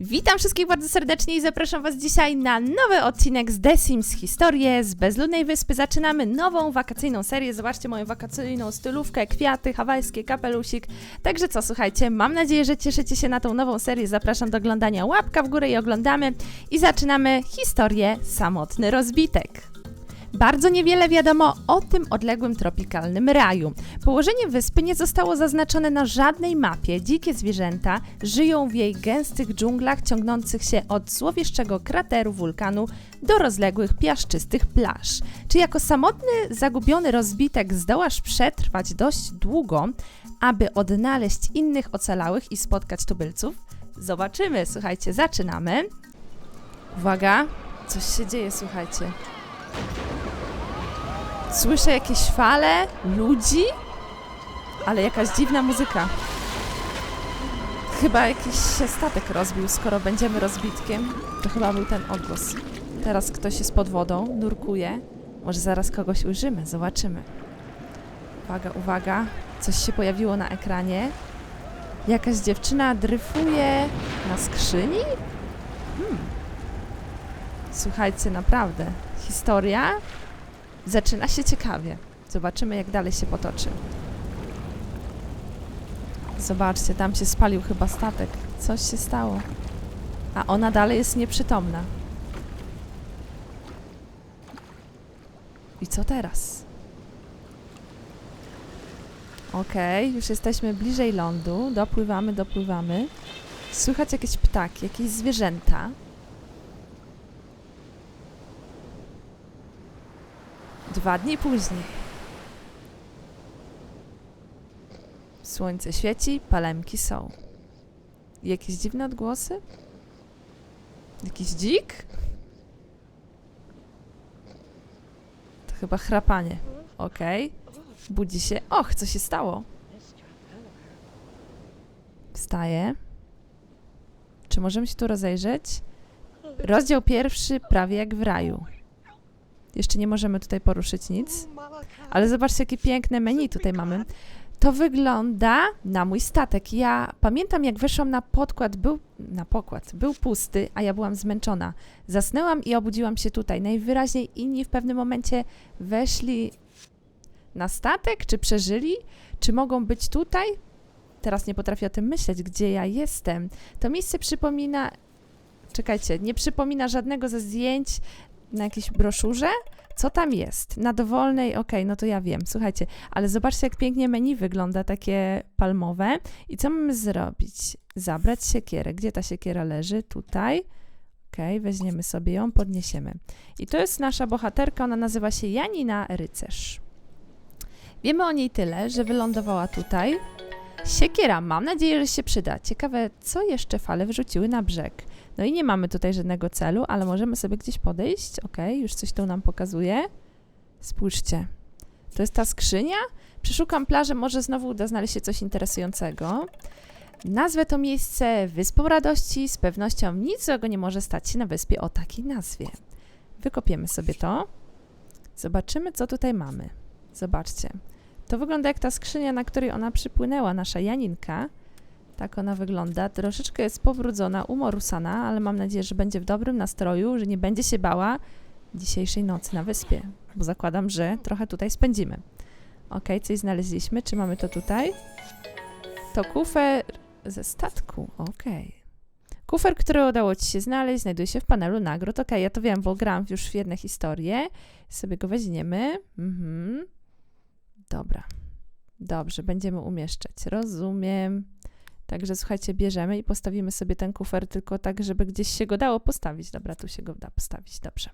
Witam wszystkich bardzo serdecznie i zapraszam Was dzisiaj na nowy odcinek z The Sims Historię z Bezludnej Wyspy. Zaczynamy nową wakacyjną serię. Zobaczcie moją wakacyjną stylówkę, kwiaty, hawajskie, kapelusik. Także co, słuchajcie, mam nadzieję, że cieszycie się na tą nową serię. Zapraszam do oglądania łapka w górę i oglądamy. I zaczynamy historię Samotny Rozbitek. Bardzo niewiele wiadomo o tym odległym tropikalnym raju. Położenie wyspy nie zostało zaznaczone na żadnej mapie. Dzikie zwierzęta żyją w jej gęstych dżunglach ciągnących się od złowieszczego krateru wulkanu do rozległych piaszczystych plaż. Czy jako samotny, zagubiony rozbitek zdołasz przetrwać dość długo, aby odnaleźć innych ocalałych i spotkać tubylców? Zobaczymy. Słuchajcie, zaczynamy. Uwaga, coś się dzieje, słuchajcie. Słyszę jakieś fale, ludzi, ale jakaś dziwna muzyka. Chyba jakiś się statek rozbił, skoro będziemy rozbitkiem. To chyba był ten odgłos. Teraz ktoś jest pod wodą, nurkuje. Może zaraz kogoś ujrzymy, zobaczymy. Uwaga, uwaga. Coś się pojawiło na ekranie. Jakaś dziewczyna dryfuje na skrzyni? Hmm. Słuchajcie, naprawdę. Historia Zaczyna się ciekawie. Zobaczymy, jak dalej się potoczy. Zobaczcie, tam się spalił chyba statek. Coś się stało. A ona dalej jest nieprzytomna. I co teraz? Okej, okay, już jesteśmy bliżej lądu. Dopływamy, dopływamy. Słychać jakieś ptaki, jakieś zwierzęta. Dwa dni później. Słońce świeci, palemki są. Jakieś dziwne odgłosy? Jakiś dzik? To chyba chrapanie. Okej. Okay. Budzi się. Och, co się stało? Wstaje. Czy możemy się tu rozejrzeć? Rozdział pierwszy, prawie jak w raju. Jeszcze nie możemy tutaj poruszyć nic. Ale zobaczcie, jakie piękne menu tutaj mamy. To wygląda na mój statek. Ja pamiętam, jak weszłam na podkład, był na pokład, był pusty, a ja byłam zmęczona. Zasnęłam i obudziłam się tutaj. Najwyraźniej inni w pewnym momencie weszli na statek, czy przeżyli, czy mogą być tutaj. Teraz nie potrafię o tym myśleć, gdzie ja jestem. To miejsce przypomina czekajcie, nie przypomina żadnego ze zdjęć na jakiejś broszurze, co tam jest? Na dowolnej, okej, okay, no to ja wiem, słuchajcie, ale zobaczcie, jak pięknie menu wygląda, takie palmowe. I co mamy zrobić? Zabrać siekierę. Gdzie ta siekiera leży? Tutaj. Okej, okay, weźmiemy sobie ją, podniesiemy. I to jest nasza bohaterka, ona nazywa się Janina Rycerz. Wiemy o niej tyle, że wylądowała tutaj. Siekiera, mam nadzieję, że się przyda. Ciekawe, co jeszcze fale wrzuciły na brzeg. No i nie mamy tutaj żadnego celu, ale możemy sobie gdzieś podejść. Ok, już coś tu nam pokazuje. Spójrzcie. To jest ta skrzynia. Przeszukam plażę, może znowu uda znaleźć się coś interesującego. Nazwę to miejsce Wyspą Radości. Z pewnością nic złego nie może stać się na wyspie o takiej nazwie. Wykopiemy sobie to. Zobaczymy, co tutaj mamy. Zobaczcie. To wygląda jak ta skrzynia, na której ona przypłynęła, nasza Janinka. Tak ona wygląda. Troszeczkę jest powrócona, umorusana, ale mam nadzieję, że będzie w dobrym nastroju, że nie będzie się bała dzisiejszej nocy na wyspie, bo zakładam, że trochę tutaj spędzimy. Ok, coś znaleźliśmy. Czy mamy to tutaj? To kufer ze statku. Ok. Kufer, który udało Ci się znaleźć, znajduje się w panelu nagród. Ok, ja to wiem, bo gram już w jedne historie. Sobie go weźmiemy. Mhm. Dobra. Dobrze, będziemy umieszczać. Rozumiem. Także słuchajcie, bierzemy i postawimy sobie ten kufer tylko tak, żeby gdzieś się go dało postawić. Dobra, tu się go da postawić, dobrze.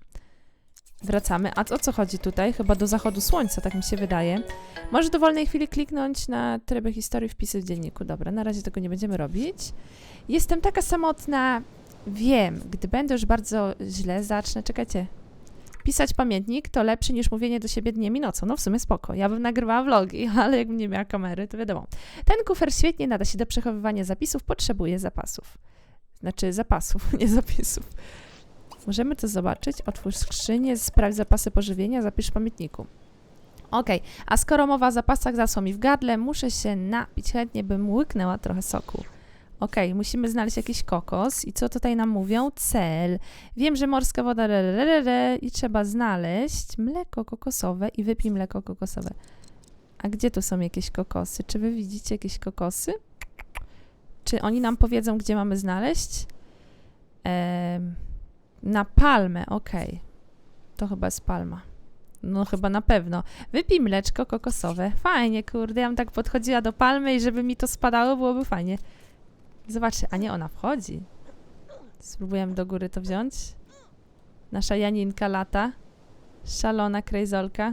Wracamy. A o co chodzi tutaj? Chyba do zachodu słońca, tak mi się wydaje. Może w dowolnej chwili kliknąć na tryby historii, wpisy w dzienniku. Dobra, na razie tego nie będziemy robić. Jestem taka samotna. Wiem, gdy będę już bardzo źle, zacznę. Czekajcie, pisać pamiętnik to lepsze niż mówienie do siebie dniem i nocą. No w sumie spoko. Ja bym nagrywała vlogi, ale jakbym nie miała kamery, to wiadomo. Ten kufer świetnie nada się do przechowywania zapisów, potrzebuje zapasów. Znaczy zapasów, nie zapisów. Możemy to zobaczyć. Otwórz skrzynię, sprawdź zapasy pożywienia, zapisz w pamiętniku. Ok, a skoro mowa o zapasach zasło mi w gardle, muszę się napić. Chętnie bym łyknęła trochę soku. Okej, musimy znaleźć jakiś kokos. I co tutaj nam mówią? Cel. Wiem, że morska woda re, i trzeba znaleźć mleko kokosowe i wypij mleko kokosowe. A gdzie tu są jakieś kokosy? Czy wy widzicie jakieś kokosy? Czy oni nam powiedzą, gdzie mamy znaleźć? Na palmę, okej. To chyba jest palma. No chyba na pewno. Wypij mleczko kokosowe. Fajnie, kurde, ja bym tak podchodziła do palmy i żeby mi to spadało, byłoby fajnie. Zobaczcie, a nie, ona wchodzi. Spróbujemy do góry to wziąć. Nasza Janinka lata. Szalona krejzolka.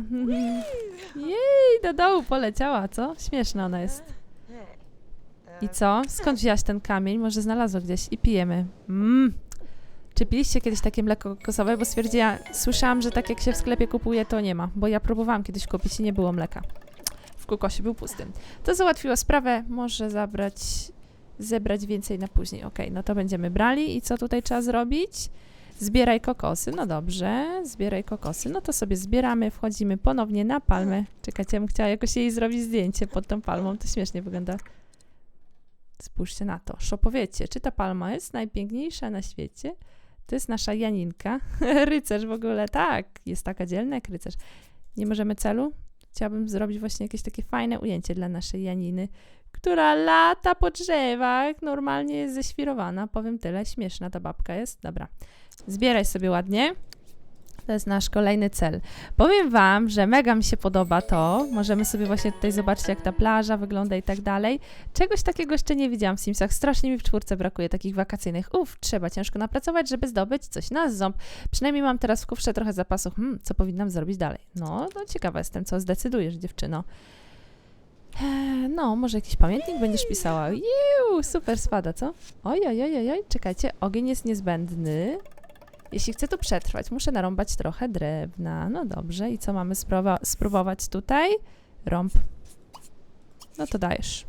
Jej, do dołu poleciała, co? Śmieszna ona jest. I co? Skąd wzięłaś ten kamień? Może znalazła gdzieś i pijemy. Mmm. Czy piliście kiedyś takie mleko kokosowe? Bo stwierdziła, słyszałam, że tak jak się w sklepie kupuje, to nie ma. Bo ja próbowałam kiedyś kupić i nie było mleka. W kokosie był pustym. To załatwiło sprawę. Może zabrać, zebrać więcej na później. Okej, no to będziemy brali. I co tutaj trzeba zrobić? Zbieraj kokosy. No dobrze, zbieraj kokosy. No to sobie zbieramy, wchodzimy ponownie na palmę. Czekajcie, ja bym chciała jakoś jej zrobić zdjęcie pod tą palmą. To śmiesznie wygląda. Spójrzcie na to. Szopowiecie, czy ta palma jest najpiękniejsza na świecie? To jest nasza Janinka. rycerz w ogóle, tak. Jest taka dzielna jak rycerz. Nie możemy celu? Chciałabym zrobić właśnie jakieś takie fajne ujęcie dla naszej Janiny, która lata po drzewach. Normalnie jest ześwirowana. Powiem tyle. Śmieszna ta babka jest. Dobra. Zbieraj sobie ładnie. To jest nasz kolejny cel. Powiem Wam, że mega mi się podoba to. Możemy sobie właśnie tutaj zobaczyć, jak ta plaża wygląda i tak dalej. Czegoś takiego jeszcze nie widziałam w Simsach. Strasznie mi w czwórce brakuje takich wakacyjnych. Uf, trzeba ciężko napracować, żeby zdobyć coś na ząb. Przynajmniej mam teraz w kufrze trochę zapasów. Hmm, co powinnam zrobić dalej? No, no ciekawa jestem, co zdecydujesz, dziewczyno. Eee, No, może jakiś pamiętnik będziesz pisała. Juuu, super spada, co? Oj, oj, oj, oj, czekajcie, ogień jest niezbędny. Jeśli chcę tu przetrwać, muszę narąbać trochę drewna. No dobrze, i co mamy spróbować tutaj? Rąb. No to dajesz.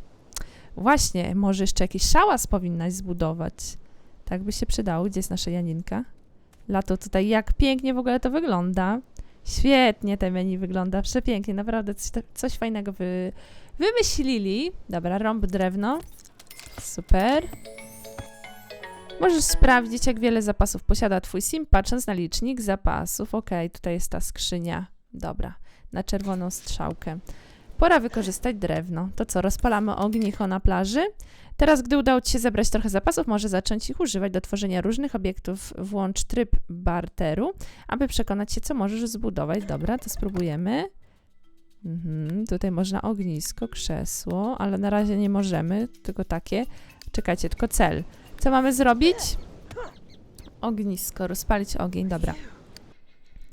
Właśnie, może jeszcze jakiś szałas powinnaś zbudować. Tak by się przydało. Gdzie jest nasza Janinka? Lato tutaj, jak pięknie w ogóle to wygląda. Świetnie te menu wygląda, przepięknie, naprawdę coś, coś fajnego wy, wymyślili. Dobra, rąb drewno. Super. Możesz sprawdzić, jak wiele zapasów posiada Twój sim, patrząc na licznik zapasów. Ok, tutaj jest ta skrzynia. Dobra, na czerwoną strzałkę. Pora wykorzystać drewno. To co, rozpalamy ognicho na plaży? Teraz, gdy udało Ci się zebrać trochę zapasów, może zacząć ich używać do tworzenia różnych obiektów. Włącz tryb barteru, aby przekonać się, co możesz zbudować. Dobra, to spróbujemy. Mhm, tutaj można ognisko, krzesło, ale na razie nie możemy, tylko takie. Czekajcie, tylko cel. Co mamy zrobić? Ognisko, rozpalić ogień, dobra.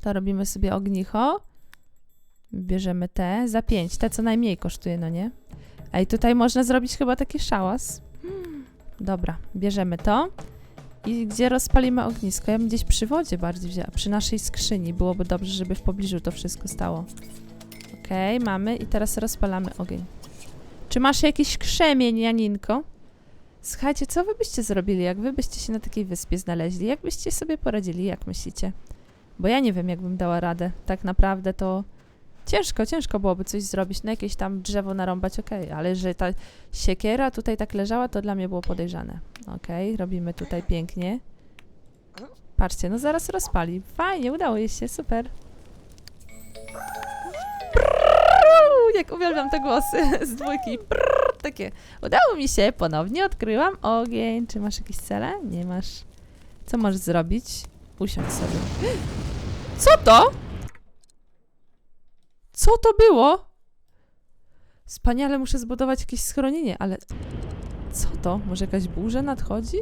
To robimy sobie ognicho. Bierzemy te za 5, te co najmniej kosztuje, no nie? I tutaj można zrobić chyba taki szałas. Dobra, bierzemy to. I gdzie rozpalimy ognisko? Ja bym gdzieś przy wodzie bardziej wzięła, przy naszej skrzyni. Byłoby dobrze, żeby w pobliżu to wszystko stało. Okej, mamy i teraz rozpalamy ogień. Czy masz jakiś krzemień, Janinko? Słuchajcie, co wy byście zrobili, jak wy byście się na takiej wyspie znaleźli? Jak byście sobie poradzili, jak myślicie? Bo ja nie wiem, jakbym dała radę. Tak naprawdę to ciężko, ciężko byłoby coś zrobić, na jakieś tam drzewo narąbać, okej, ale że ta siekiera tutaj tak leżała, to dla mnie było podejrzane. Okej, robimy tutaj pięknie. Patrzcie, no zaraz rozpali. Fajnie, udało jej się, super. Jak uwielbiam te głosy z dwójki. Prrrr, takie. Udało mi się, ponownie odkryłam ogień. Czy masz jakieś cele? Nie masz. Co możesz zrobić? Usiądź sobie. Co to? Co to było? Wspaniale, muszę zbudować jakieś schronienie, ale co to? Może jakaś burza nadchodzi?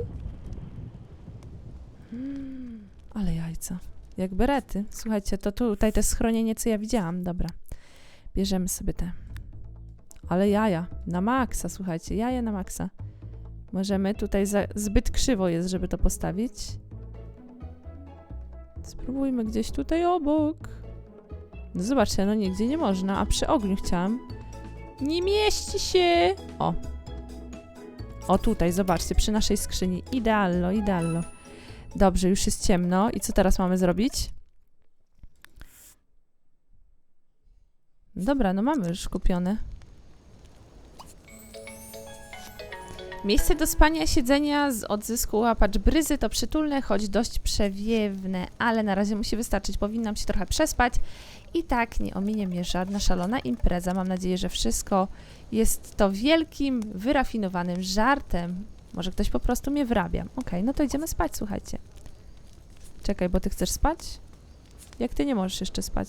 Hmm, ale jajca. Jak berety. Słuchajcie, to tutaj te schronienie, co ja widziałam. Dobra. Bierzemy sobie te. Ale jaja. Na maksa, słuchajcie. Jaja na maksa. Możemy tutaj za, zbyt krzywo jest, żeby to postawić. Spróbujmy gdzieś tutaj obok. No zobaczcie, no nigdzie nie można, a przy ogniu chciałam. Nie mieści się! O. O tutaj, zobaczcie, przy naszej skrzyni. Idealno, idealno. Dobrze, już jest ciemno. I co teraz mamy zrobić? Dobra, no mamy już kupione. Miejsce do spania, siedzenia z odzysku łapacz bryzy to przytulne, choć dość przewiewne, ale na razie musi wystarczyć. Powinnam się trochę przespać. I tak nie ominie mnie żadna szalona impreza. Mam nadzieję, że wszystko jest to wielkim, wyrafinowanym żartem. Może ktoś po prostu mnie wrabia. Okej, no to idziemy spać, słuchajcie. Czekaj, bo ty chcesz spać? Jak ty nie możesz jeszcze spać?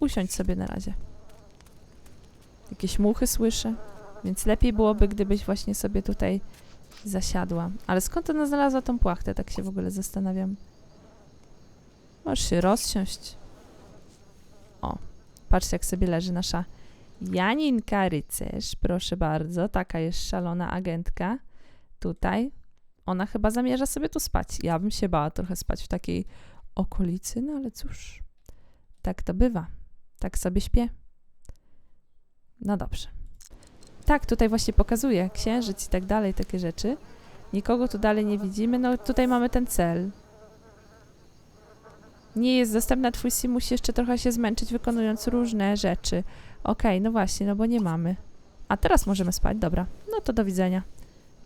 Usiądź sobie na razie. Jakieś muchy słyszę, więc lepiej byłoby, gdybyś właśnie sobie tutaj zasiadła. Ale skąd ona znalazła tą płachtę? Tak się w ogóle zastanawiam. Możesz się rozsiąść. O, patrzcie jak sobie leży nasza Janinka Rycerz. Proszę bardzo, taka jest szalona agentka. Tutaj. Ona chyba zamierza sobie tu spać. Ja bym się bała trochę spać w takiej okolicy, no ale cóż. Tak to bywa. Tak sobie śpię. No dobrze. Tak, tutaj właśnie pokazuje księżyc i tak dalej, takie rzeczy. Nikogo tu dalej nie widzimy. No tutaj mamy ten cel. Nie jest dostępna, twój sim musi jeszcze trochę się zmęczyć, wykonując różne rzeczy. Okej, no właśnie, no bo nie mamy. A teraz możemy spać, dobra. No to do widzenia.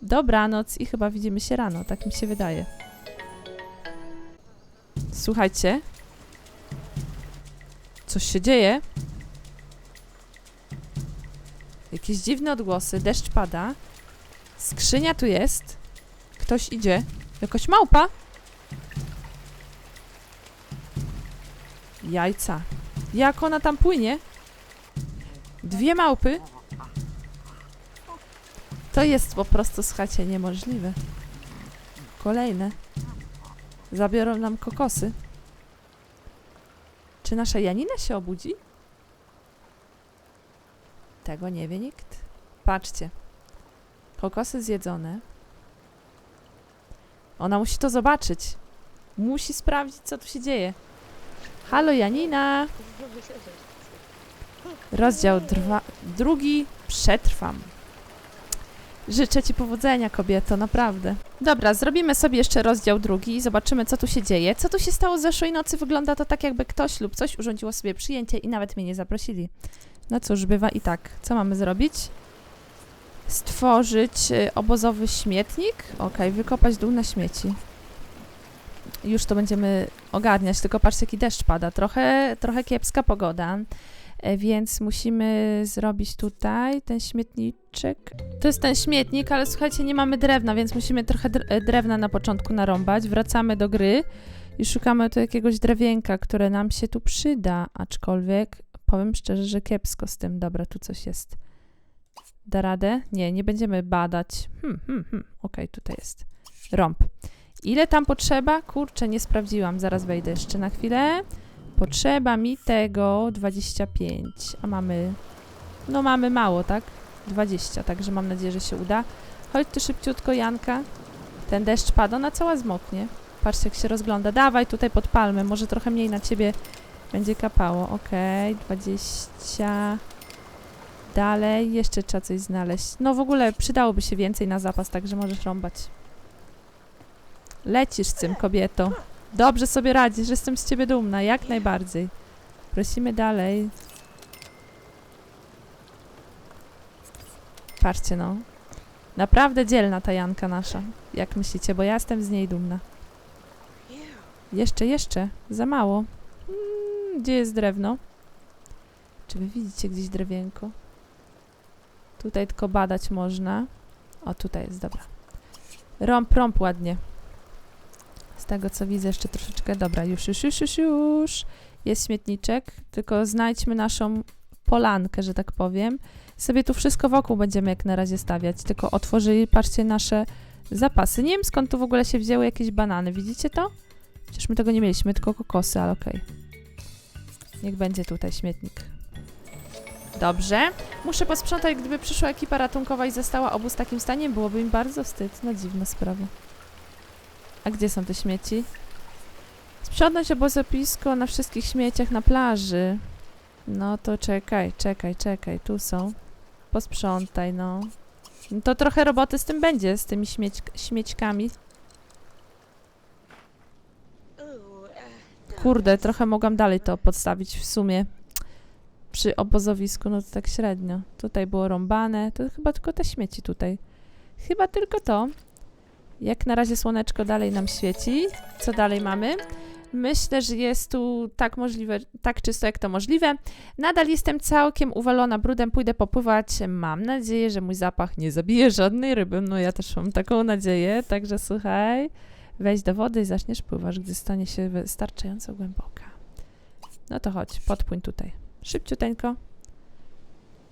Dobranoc i chyba widzimy się rano, tak mi się wydaje. Słuchajcie. Coś się dzieje. Jakieś dziwne odgłosy, deszcz pada. Skrzynia tu jest. Ktoś idzie. Jakoś małpa. Jajca. Jak ona tam płynie? Dwie małpy? To jest po prostu, słuchajcie, niemożliwe. Kolejne. Zabiorą nam kokosy. Czy nasza Janina się obudzi? Tego nie wie nikt. Patrzcie. Kokosy zjedzone. Ona musi to zobaczyć. Musi sprawdzić, co tu się dzieje. Halo, Janina! Rozdział drwa, drugi. Przetrwam. Życzę Ci powodzenia, kobieto, naprawdę. Dobra, zrobimy sobie jeszcze rozdział drugi i zobaczymy, co tu się dzieje. Co tu się stało zeszłej nocy? Wygląda to tak, jakby ktoś lub coś urządziło sobie przyjęcie i nawet mnie nie zaprosili. No cóż, bywa i tak. Co mamy zrobić? Stworzyć y, obozowy śmietnik. Ok, wykopać dół na śmieci. Już to będziemy ogarniać, tylko patrzcie, jaki deszcz pada. Trochę, trochę kiepska pogoda. E, Więc musimy zrobić tutaj ten śmietniczek. To jest ten śmietnik, ale słuchajcie, nie mamy drewna, więc musimy trochę e, drewna na początku narąbać. Wracamy do gry i szukamy tu jakiegoś drewienka, które nam się tu przyda, aczkolwiek powiem szczerze, że kiepsko z tym. Dobra, tu coś jest. Da radę? Nie, nie będziemy badać. Hmm, hmm, hmm. Okej, tutaj jest. Rąb. Ile tam potrzeba? Kurczę, nie sprawdziłam. Zaraz wejdę jeszcze na chwilę. Potrzeba mi tego 25, a mamy, no mamy mało, tak? 20, także mam nadzieję, że się uda. Chodź tu szybciutko, Janka. Ten deszcz pada, ona cała zmoknie. Patrzcie, jak się rozgląda. Dawaj tutaj pod palmę, może trochę mniej na ciebie będzie kapało. Okej, 20. Dalej, jeszcze trzeba coś znaleźć. No w ogóle przydałoby się więcej na zapas, także możesz rąbać. Lecisz z tym, kobieto. Dobrze sobie radzisz, jestem z ciebie dumna, jak najbardziej. Prosimy dalej. Patrzcie no. Naprawdę dzielna ta Janka nasza. Jak myślicie, bo ja jestem z niej dumna. Jeszcze, jeszcze. Za mało. Gdzie jest drewno? Czy wy widzicie gdzieś drewienko? Tutaj tylko badać można. O, tutaj jest, dobra. Rąb, rąb ładnie. Z tego co widzę jeszcze troszeczkę. Dobra, już, już, już, już, już. Jest śmietniczek, tylko znajdźmy naszą polankę, że tak powiem. Sobie tu wszystko wokół będziemy jak na razie stawiać, tylko otworzyli, patrzcie, nasze zapasy. Nie wiem skąd tu w ogóle się wzięły jakieś banany, widzicie to? Przecież my tego nie mieliśmy, tylko kokosy, ale okej. Niech będzie tutaj śmietnik. Dobrze. Muszę posprzątać, gdyby przyszła ekipa ratunkowa i zastała obóz w takim stanie, byłoby mi bardzo wstyd. No dziwna sprawa. A gdzie są te śmieci? Sprzątnąć obozowisko na wszystkich śmieciach na plaży. No to czekaj, czekaj, czekaj. Tu są. Posprzątaj, no. no to trochę roboty z tym będzie, z tymi śmieć, śmiećkami. Kurde, trochę mogłam dalej to podstawić w sumie. Przy obozowisku, no to tak średnio. Tutaj było rąbane, to chyba tylko te śmieci tutaj Chyba tylko to. Jak na razie słoneczko dalej nam świeci. Co dalej mamy? Myślę, że jest tu tak możliwe, tak czysto jak to możliwe. Nadal jestem całkiem uwalona brudem, pójdę popływać. Mam nadzieję, że mój zapach nie zabije żadnej ryby. No ja też mam taką nadzieję, także słuchaj, wejdź do wody i zaczniesz pływać, gdy stanie się wystarczająco głęboka. No to chodź, podpłyń tutaj. Szybciuteńko.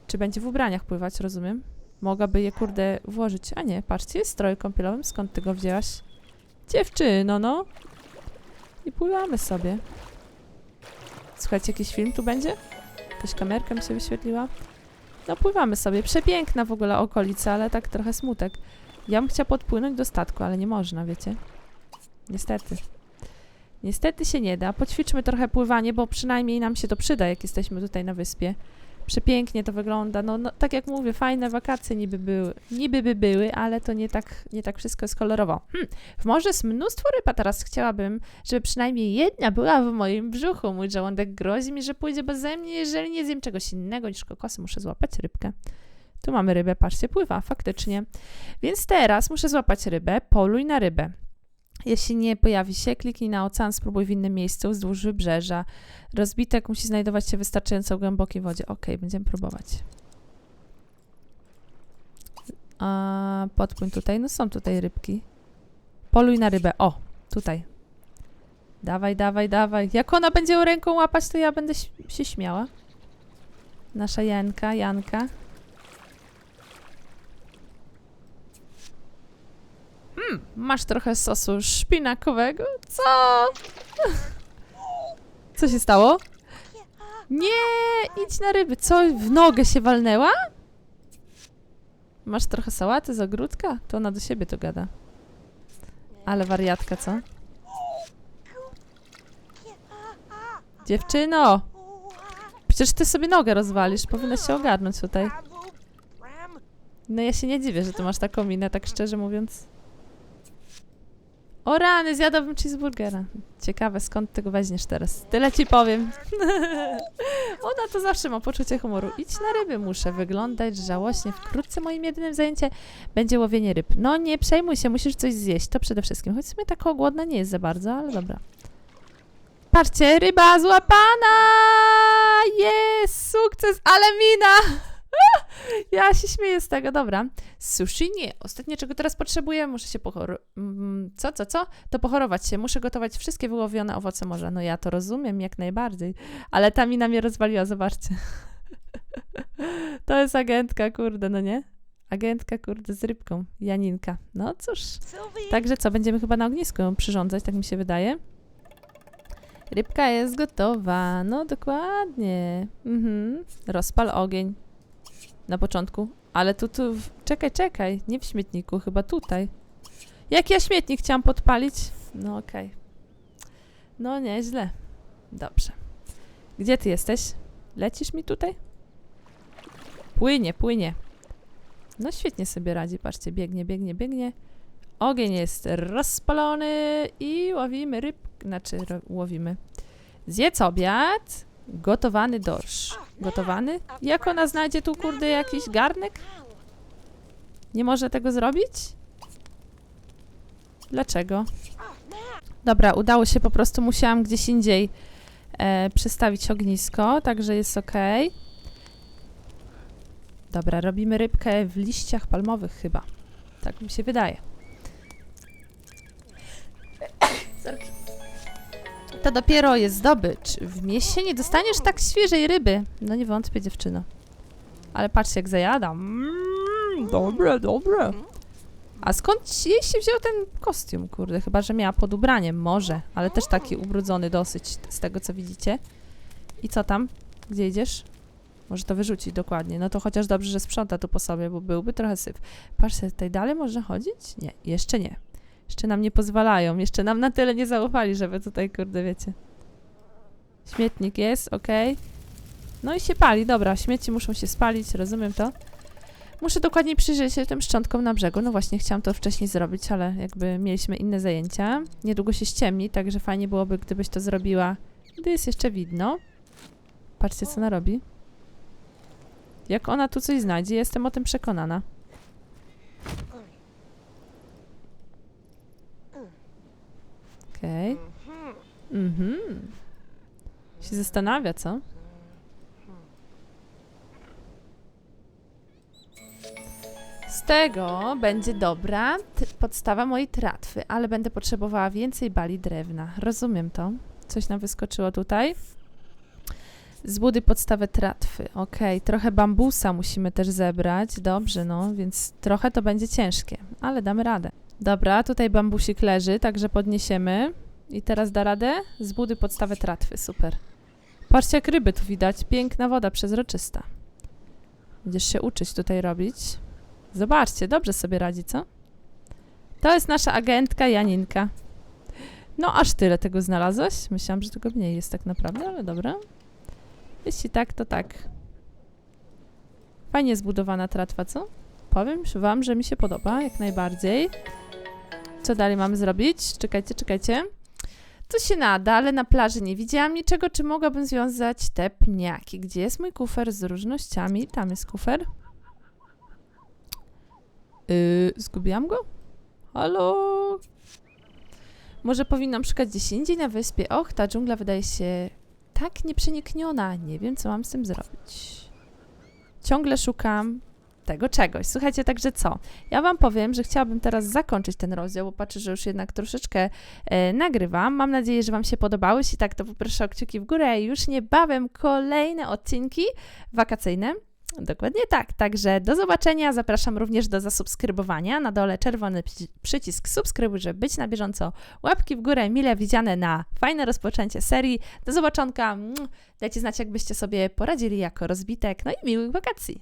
Czy będzie w ubraniach pływać, rozumiem? Mogłaby je, kurde, włożyć. A nie, patrzcie, jest stroj kąpielowym. Skąd ty go wzięłaś? Dziewczyno, no. I pływamy sobie. Słuchajcie, jakiś film tu będzie? Jakaś kamerka mi się wyświetliła. No, pływamy sobie. Przepiękna w ogóle okolica, ale tak trochę smutek. Ja bym chciała podpłynąć do statku, ale nie można, wiecie? Niestety. Niestety się nie da. Poćwiczmy trochę pływanie, bo przynajmniej nam się to przyda, jak jesteśmy tutaj na wyspie. Przepięknie to wygląda. No, no tak jak mówię, fajne wakacje niby były, niby by były, ale to nie tak, nie tak wszystko jest kolorowo. Hm, w morzu jest mnóstwo ryb, a teraz chciałabym, żeby przynajmniej jedna była w moim brzuchu. Mój żołądek grozi mi, że pójdzie beze mnie, jeżeli nie zjem czegoś innego niż kokosy. Muszę złapać rybkę. Tu mamy rybę, patrzcie, pływa, faktycznie. Więc teraz muszę złapać rybę, poluj na rybę. Jeśli nie pojawi się, kliknij na ocean, spróbuj w innym miejscu wzdłuż wybrzeża. Rozbitek musi znajdować się wystarczająco głębokiej wodzie. Ok, będziemy próbować. A, podpłyń tutaj. No są tutaj rybki. Poluj na rybę. O, tutaj. Dawaj, dawaj, dawaj. Jak ona będzie ręką łapać, to ja będę się śmiała. Nasza Janka, Janka. Hmm, masz trochę sosu szpinakowego? Co? Co się stało? Nie, idź na ryby. Co, w nogę się walnęła? Masz trochę sałaty z ogródka? To ona do siebie to gada. Ale wariatka, co? Dziewczyno! Przecież ty sobie nogę rozwalisz. Powinnaś się ogarnąć tutaj. No ja się nie dziwię, że ty masz taką minę, tak szczerze mówiąc. O rany, zjadłabym cheeseburgera. Ciekawe, skąd tego weźmiesz teraz. Tyle ci powiem. Ona to zawsze ma poczucie humoru. Idź na ryby, muszę wyglądać żałośnie. Wkrótce moim jedynym zajęciem będzie łowienie ryb. No nie przejmuj się, musisz coś zjeść. To przede wszystkim. Choć w sumie taka głodna nie jest za bardzo, ale dobra. Patrzcie, ryba złapana! Jest! Sukces, ale mina! Ja się śmieję z tego, dobra. Sushi nie. Ostatnie, czego teraz potrzebuję, muszę się pochorować. Co, co, co? To pochorować się. Muszę gotować wszystkie wyłowione owoce morza. No ja to rozumiem jak najbardziej. Ale ta mina mnie rozwaliła, zobaczcie. To jest agentka, kurde, no nie? Agentka, kurde, z rybką. Janinka. No cóż. Także co, będziemy chyba na ognisku ją przyrządzać, tak mi się wydaje. Rybka jest gotowa. No dokładnie. Mhm. Rozpal ogień. Na początku. Ale tu, tu... Czekaj, czekaj. Nie w śmietniku, chyba tutaj. Jak ja śmietnik chciałam podpalić? No okej. No nieźle. Dobrze. Gdzie ty jesteś? Lecisz mi tutaj? Płynie, płynie. No świetnie sobie radzi. Patrzcie, biegnie, biegnie, biegnie. Ogień jest rozpalony i łowimy ryb... Znaczy, łowimy. Zjedz obiad. Gotowany dorsz. Gotowany? Jak ona znajdzie tu, kurde, jakiś garnek? Nie może tego zrobić? Dlaczego? Dobra, udało się, po prostu musiałam gdzieś indziej e, przestawić ognisko, także jest ok. Dobra, robimy rybkę w liściach palmowych chyba. Tak mi się wydaje. Sorki. To dopiero jest zdobycz. W mieście nie dostaniesz tak świeżej ryby. No nie wątpię, dziewczyno. Ale patrzcie, jak zajadam. Mm, dobre, dobre. A skąd jej się wziął ten kostium, kurde? Chyba, że miała pod ubraniem, może. Ale też taki ubrudzony dosyć, z tego co widzicie. I co tam? Gdzie idziesz? Może to wyrzucić dokładnie. No to chociaż dobrze, że sprząta tu po sobie, bo byłby trochę syf. Patrzcie, tutaj dalej można chodzić? Nie, jeszcze nie. Jeszcze nam nie pozwalają. Jeszcze nam na tyle nie zaufali, żeby tutaj, kurde, wiecie. Śmietnik jest, okej. No i się pali, dobra. Śmieci muszą się spalić, rozumiem to. Muszę dokładniej przyjrzeć się tym szczątkom na brzegu. No właśnie, chciałam to wcześniej zrobić, ale jakby mieliśmy inne zajęcia. Niedługo się ściemni, także fajnie byłoby, gdybyś to zrobiła, gdy jest jeszcze widno. Patrzcie, co ona robi. Jak ona tu coś znajdzie, jestem o tym przekonana. Okej. Mhm. Się zastanawia, co? Z tego będzie dobra podstawa mojej tratwy, ale będę potrzebowała więcej bali drewna. Rozumiem to. Coś nam wyskoczyło tutaj. Zbuduj podstawę tratwy. Okej, trochę bambusa musimy też zebrać. Dobrze, no, więc trochę to będzie ciężkie, ale damy radę. Dobra, tutaj bambusik leży, także podniesiemy. I teraz da radę? Zbuduj podstawę tratwy. Super. Patrzcie, jak ryby tu widać. Piękna woda, przezroczysta. Będziesz się uczyć tutaj robić. Zobaczcie, dobrze sobie radzi, co? To jest nasza agentka Janinka. No, aż tyle tego znalazłeś. Myślałam, że tego mniej jest tak naprawdę, ale dobra. Jeśli tak, to tak. Fajnie zbudowana tratwa, co? Powiem wam, że mi się podoba, jak najbardziej. Co dalej mamy zrobić? Czekajcie, czekajcie. To się nada, ale na plaży nie widziałam niczego, czy mogłabym związać te pniaki. Gdzie jest mój kufer z różnościami? Tam jest kufer. Yy, zgubiłam go? Halo? Może powinnam szukać gdzieś indziej na wyspie. Och, ta dżungla wydaje się tak nieprzenikniona. Nie wiem, co mam z tym zrobić. Ciągle szukam tego czegoś. Słuchajcie, także co? Ja wam powiem, że chciałabym teraz zakończyć ten rozdział, bo patrzę, że już jednak troszeczkę e, nagrywam. Mam nadzieję, że wam się podobało. Jeśli tak, to poproszę o kciuki w górę. Już niebawem kolejne odcinki wakacyjne. Dokładnie tak. Także do zobaczenia. Zapraszam również do zasubskrybowania. Na dole czerwony przy- przycisk subskrybuj, żeby być na bieżąco. Łapki w górę, mile widziane na fajne rozpoczęcie serii. Do zobaczonka. Dajcie znać, jakbyście sobie poradzili jako rozbitek. No i miłych wakacji.